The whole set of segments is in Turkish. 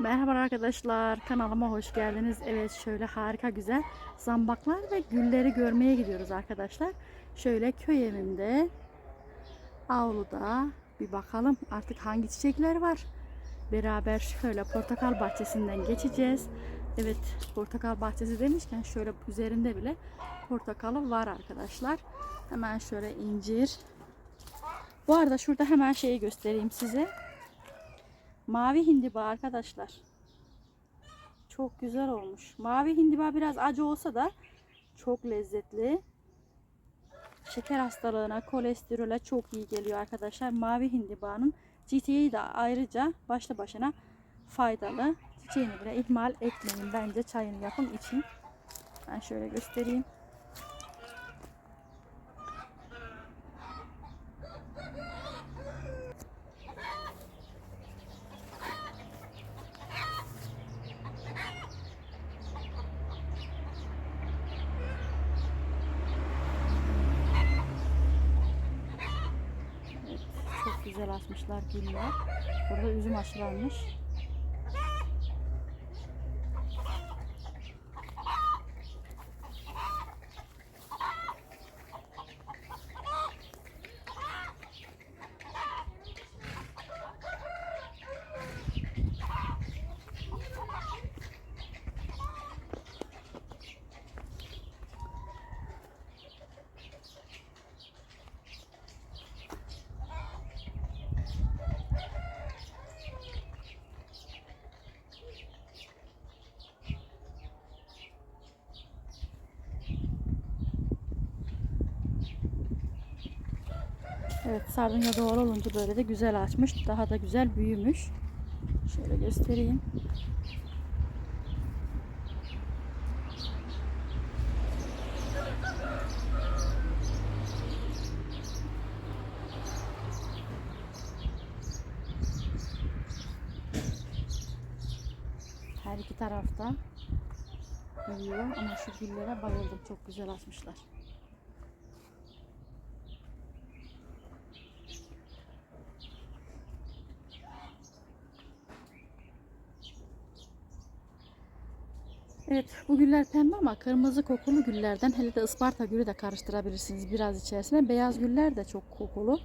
Merhaba arkadaşlar kanalıma hoş geldiniz. Evet şöyle harika güzel zambaklar ve gülleri görmeye gidiyoruz arkadaşlar. Şöyle köy evinde avluda bir bakalım artık hangi çiçekler var. Beraber şöyle portakal bahçesinden geçeceğiz. Evet portakal bahçesi demişken şöyle üzerinde bile portakalı var arkadaşlar. Hemen şöyle incir. Bu arada şurada hemen şeyi göstereyim size. Mavi hindiba arkadaşlar. Çok güzel olmuş. Mavi hindiba biraz acı olsa da çok lezzetli. Şeker hastalığına, kolesterole çok iyi geliyor arkadaşlar. Mavi hindibanın çiçeği de ayrıca başlı başına faydalı. Çiçeğini bile ihmal etmeyin bence çayını yapın için. Ben şöyle göstereyim. Evet, çok güzel açmışlar güller. Burada üzüm aşılanmış. Evet sardunya doğru olunca böyle de güzel açmış. Daha da güzel büyümüş. Şöyle göstereyim. Her iki tarafta büyüyor ama şu güllere bayıldım. Çok güzel açmışlar. Evet bu güller pembe ama kırmızı kokulu güllerden hele de ısparta gülü de karıştırabilirsiniz biraz içerisine. Beyaz güller de çok kokulu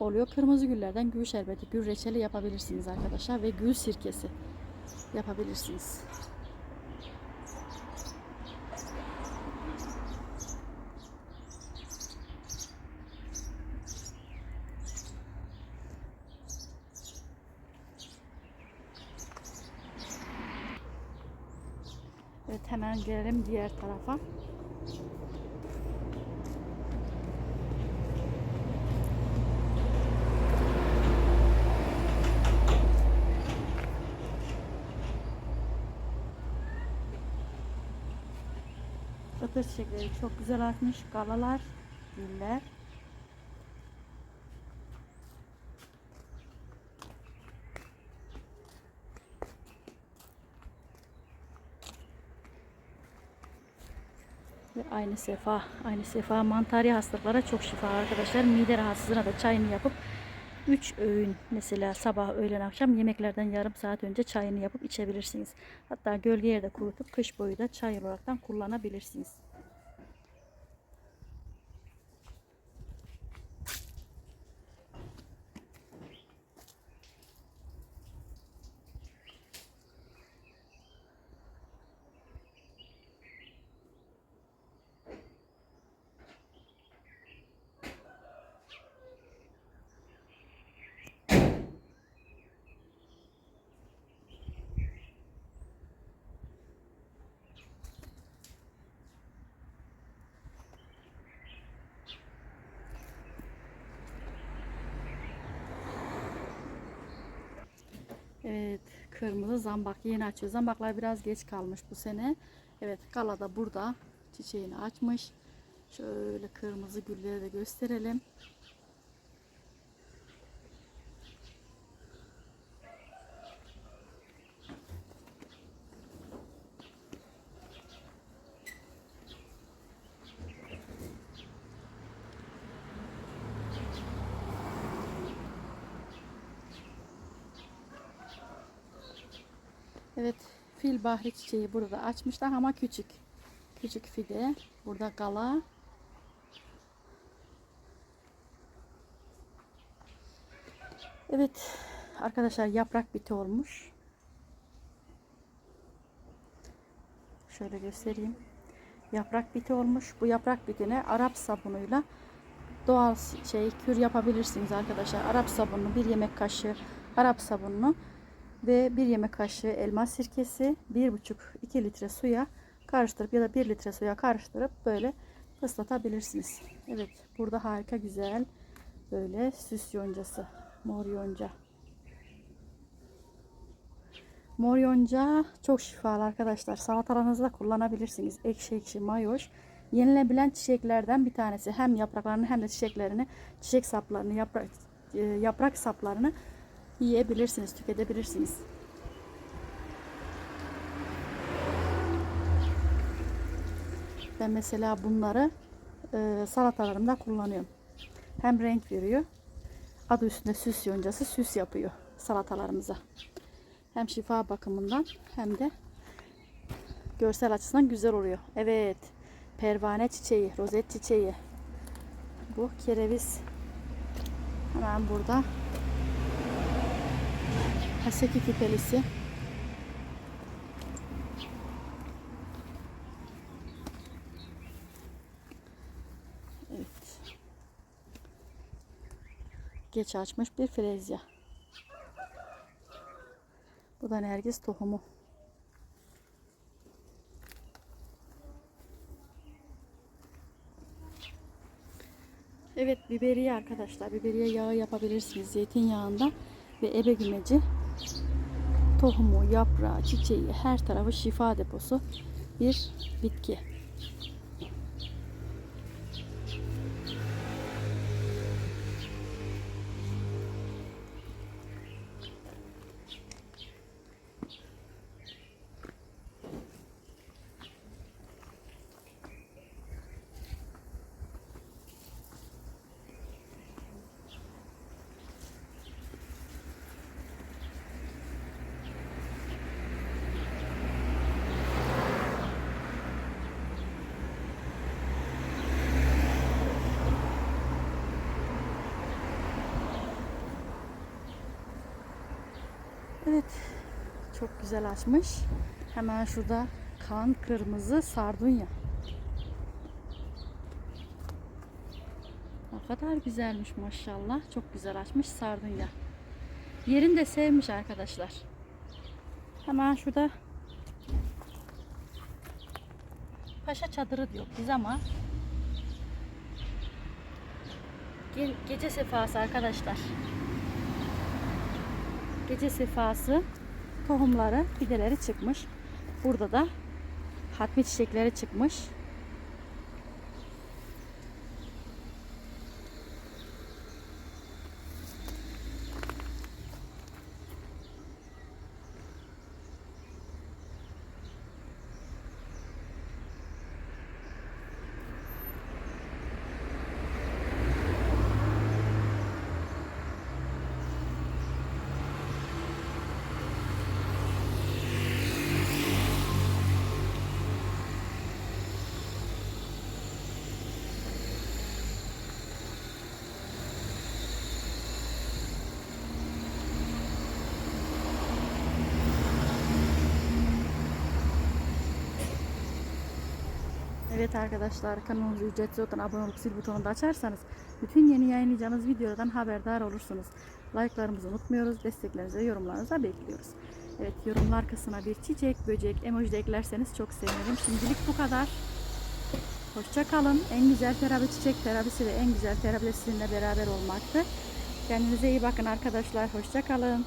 oluyor. Kırmızı güllerden gül şerbeti, gül reçeli yapabilirsiniz arkadaşlar ve gül sirkesi yapabilirsiniz. Evet hemen gelelim diğer tarafa. Fıtır çiçekleri çok güzel açmış. Galalar, güller. Aynı sefa, aynı sefa mantarya hastalıklara çok şifa arkadaşlar. Mide rahatsızlığına da çayını yapıp 3 öğün mesela sabah, öğlen, akşam yemeklerden yarım saat önce çayını yapıp içebilirsiniz. Hatta gölge yerde kurutup kış boyu da çay olaraktan kullanabilirsiniz. Evet, kırmızı zambak yeni açıyor. Zambaklar biraz geç kalmış bu sene. Evet, gala da burada çiçeğini açmış. Şöyle kırmızı gülleri de gösterelim. Evet, fil bahri çiçeği burada açmışlar ama küçük. Küçük fide. Burada gala. Evet, arkadaşlar yaprak biti olmuş. Şöyle göstereyim. Yaprak biti olmuş. Bu yaprak bitine Arap sabunuyla doğal şey kür yapabilirsiniz arkadaşlar. Arap sabununu bir yemek kaşığı Arap sabununu ve bir yemek kaşığı elma sirkesi, bir buçuk iki litre suya karıştırıp ya da bir litre suya karıştırıp böyle ıslatabilirsiniz. Evet, burada harika güzel böyle süs yoncası, mor yonca. Mor yonca çok şifalı arkadaşlar. Salatalarınızda kullanabilirsiniz. Ekşi ekşi mayoş. Yenilebilen çiçeklerden bir tanesi. Hem yapraklarını hem de çiçeklerini, çiçek saplarını, yaprak, e, yaprak saplarını yiyebilirsiniz, tüketebilirsiniz. Ben mesela bunları e, salatalarımda kullanıyorum. Hem renk veriyor. Adı üstünde süs yoncası süs yapıyor salatalarımıza. Hem şifa bakımından hem de görsel açısından güzel oluyor. Evet. Pervane çiçeği, rozet çiçeği. Bu kereviz. Hemen burada. Haseki küpelisi. Evet. Geç açmış bir frezya. Bu da nergis tohumu. Evet biberiye arkadaşlar. Biberiye yağı yapabilirsiniz zeytinyağında ve ebe gümeci tohumu, yaprağı, çiçeği her tarafı şifa deposu bir bitki. Evet. Çok güzel açmış. Hemen şurada kan kırmızı sardunya. Ne kadar güzelmiş maşallah. Çok güzel açmış sardunya. Yerini de sevmiş arkadaşlar. Hemen şurada Paşa çadırı diyor biz ama Ge- gece sefası arkadaşlar. Gece sefası tohumları, fideleri çıkmış. Burada da hatmi çiçekleri çıkmış. Evet arkadaşlar kanalımıza ücretsiz olan abone olup zil butonunu da açarsanız bütün yeni yayınlayacağımız videolardan haberdar olursunuz. Like'larımızı unutmuyoruz. Desteklerinizi ve yorumlarınızı bekliyoruz. Evet yorumlar kısmına bir çiçek, böcek, emoji de eklerseniz çok sevinirim. Şimdilik bu kadar. Hoşça kalın. En güzel terapi çiçek terapisi ve en güzel terapi sizinle beraber olmaktı. Kendinize iyi bakın arkadaşlar. Hoşça kalın.